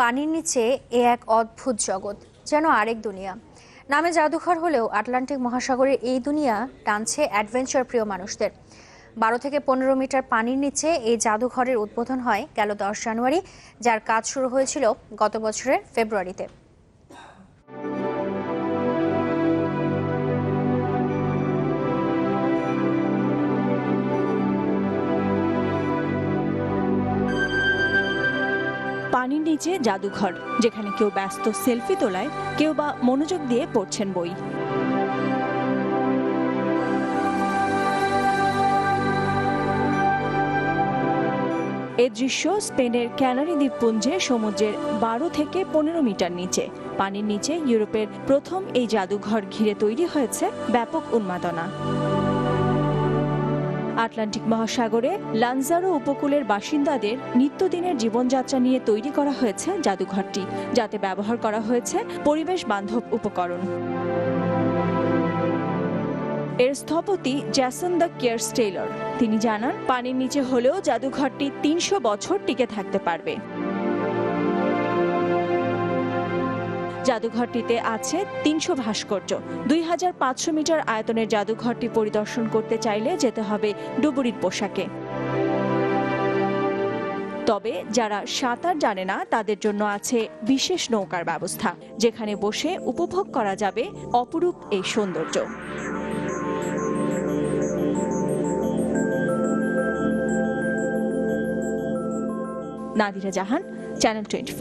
পানির নিচে এ এক অদ্ভুত জগৎ, যেন আরেক দুনিয়া। নামে জাদুঘর হলেও আটলান্টিক মহাসাগরের এই দুনিয়া টানছে অ্যাডভেঞ্চার প্রিয় মানুষদের। বারো থেকে পনেরো মিটার পানির নিচে এই জাদুঘরের উদ্বোধন হয় গেল দশ জানুয়ারি, যার কাজ শুরু হয়েছিল গত বছরের ফেব্রুয়ারিতে। পানির নিচে জাদুঘর, যেখানে কেউ ব্যস্ত সেলফি তোলায়, কেউ বা মনোযোগ দিয়ে পড়ছেন বই। এ দৃশ্য স্পেনের ক্যানারি দ্বীপপুঞ্জে সমুদ্রের বারো থেকে পনেরো মিটার নিচে। পানির নিচে ইউরোপের প্রথম এই জাদুঘর ঘিরে তৈরি হয়েছে ব্যাপক উন্মাদনা। আটলান্টিক মহাসাগরে লানজারো উপকূলের বাসিন্দাদের নিত্যদিনের জীবনযাত্রা নিয়ে তৈরি করা হয়েছে জাদুঘরটি, যাতে ব্যবহার করা হয়েছে পরিবেশ বান্ধব উপকরণ। এর স্থপতি জ্যাসন দ্য কেয়ার টেইলর। তিনি জানান, পানির নিচে হলেও জাদুঘরটি তিনশো বছর টিকে থাকতে পারবে। জাদুঘরটিতে আছে তিনশো ভাস্কর্য। দুই হাজার পাঁচশো মিটার আয়তনের জাদুঘরটি পরিদর্শন করতে চাইলে যেতে হবে ডুবুরির পোশাকে। তবে যারা সাঁতার জানে না, তাদের জন্য আছে বিশেষ নৌকার ব্যবস্থা, যেখানে বসে উপভোগ করা যাবে অপরূপ এই সৌন্দর্য। নাদিরা জাহান চ্যানেল টোয়েন্টি